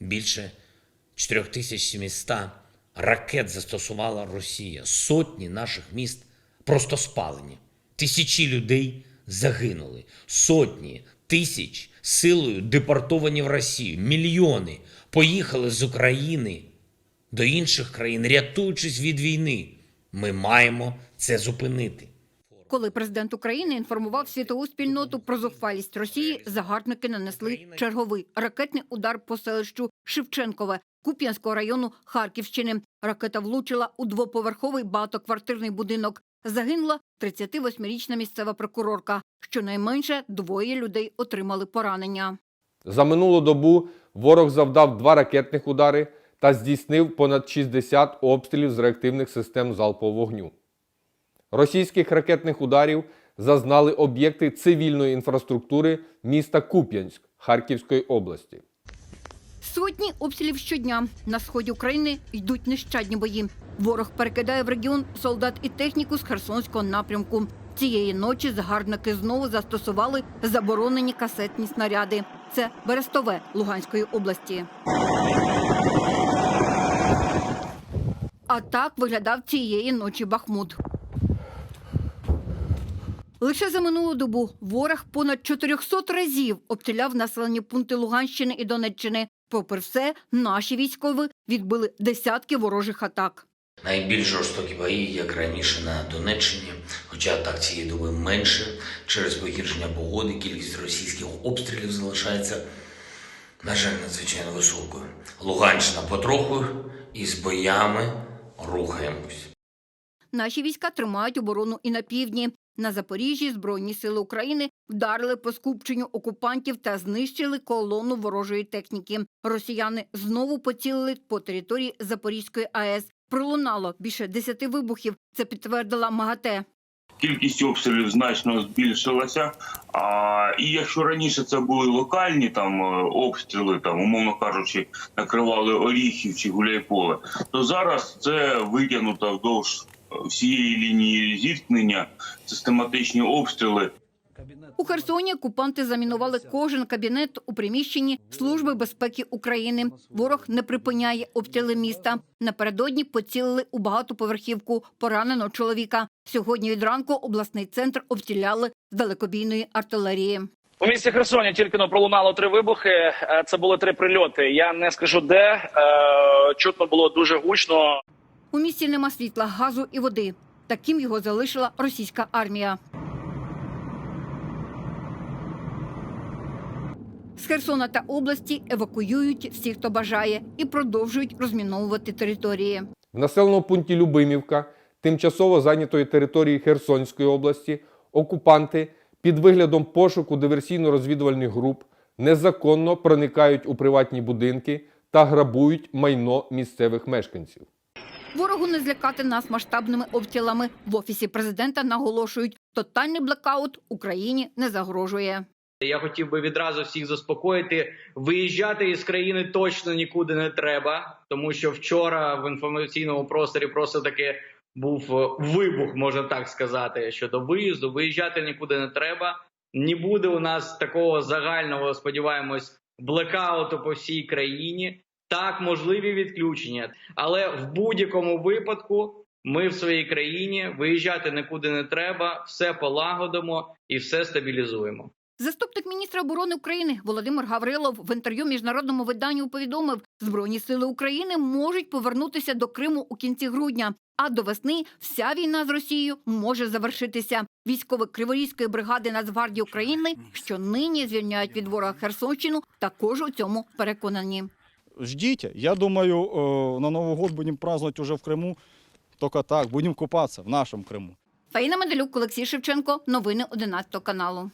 Більше 4700 ракет застосувала Росія. Сотні наших міст просто спалені. Тисячі людей загинули. Сотні тисяч силою депортовані в Росію. Мільйони поїхали з України до інших країн, рятуючись від війни. Ми маємо це зупинити. Коли президент України інформував світову спільноту про зухвалість Росії, загарбники нанесли черговий ракетний удар по селищу Шевченкове Куп'янського району Харківщини. Ракета влучила у двоповерховий багатоквартирний будинок. Загинула 38-річна місцева прокурорка. Щонайменше двоє людей отримали поранення. За минулу добу ворог завдав два ракетних удари та здійснив понад 60 обстрілів з реактивних систем залпового вогню. Російських ракетних ударів зазнали об'єкти цивільної інфраструктури міста Куп'янськ Харківської області. Сотні обстрілів щодня на сході України йдуть нещадні бої. Ворог перекидає в регіон солдат і техніку з Херсонського напрямку. Цієї ночі загарбники знову застосували заборонені касетні снаряди. Це Берестове Луганської області. А так виглядав цієї ночі Бахмут. Лише за минулу добу ворог понад 400 разів обстріляв населені пункти Луганщини і Донеччини. Попри все, наші військові відбили десятки ворожих атак. Найбільш жорстокі бої, як раніше на Донеччині, хоча так цієї доби менше. Через погіршення погоди кількість російських обстрілів залишається, на жаль, надзвичайно високою. Луганщина потроху із боями рухаємось. Наші війська тримають оборону і на півдні. На Запоріжжі Збройні сили України вдарили по скупченню окупантів та знищили колону ворожої техніки. Росіяни знову поцілили по території Запорізької АЕС. Пролунало більше десяти вибухів. Це підтвердила МАГАТЕ. Кількість обстрілів значно збільшилася. А і якщо раніше це були локальні там е, обстріли, там умовно кажучи, накривали Оріхів чи Гуляйполе, то зараз це витягнуто вдовж всієї лінії зіткнення, систематичні обстріли. У Херсоні окупанти замінували кожен кабінет у приміщенні Служби безпеки України. Ворог не припиняє обстріли міста. Напередодні поцілили у багатоповерхівку поранено чоловіка. Сьогодні від ранку обласний центр обстріляли з далекобійної артилерії. У місті Херсоні тільки но пролунало три вибухи. Е, Це були три прильоти. Я не скажу де. Е, Чутно було дуже гучно. У місті нема світла, газу і води. Таким його залишила російська армія. З Херсона та області евакуюють всіх, хто бажає, і продовжують розміновувати території. В населеному пункті Любимівка, тимчасово зайнятої території Херсонської області, окупанти під виглядом пошуку диверсійно-розвідувальних груп незаконно проникають у приватні будинки та грабують майно місцевих мешканців. Ворогу не злякати нас масштабними обстрілами. В офісі президента наголошують, тотальний блекаут Україні не загрожує. Я хотів би відразу всіх заспокоїти. Виїжджати із країни точно нікуди не треба, тому що вчора в інформаційному просторі просто таки був е, вибух, можна так сказати, щодо виїзду. Виїжджати нікуди не треба. Не буде у нас такого загального, сподіваємось, блекауту по всій країні. Так, можливі відключення, але в будь-якому випадку ми в своїй країні виїжджати нікуди не треба, все полагодимо і все стабілізуємо. Заступник міністра оборони України Володимир Гаврилов в інтерв'ю міжнародному виданню повідомив, Збройні сили України можуть повернутися до Криму у кінці грудня. А до весни вся війна з Росією може завершитися. Військові Криворізької бригади Нацгвардії України, що нині звільняють від ворога Херсонщину, також у цьому переконані Ждите. Я думаю, э, на Новый год будем праздновать уже в Крыму. Только так, будем купаться в нашем Крыму. Фаїна Медалюк, Олексій Шевченко. Новини 11 каналу.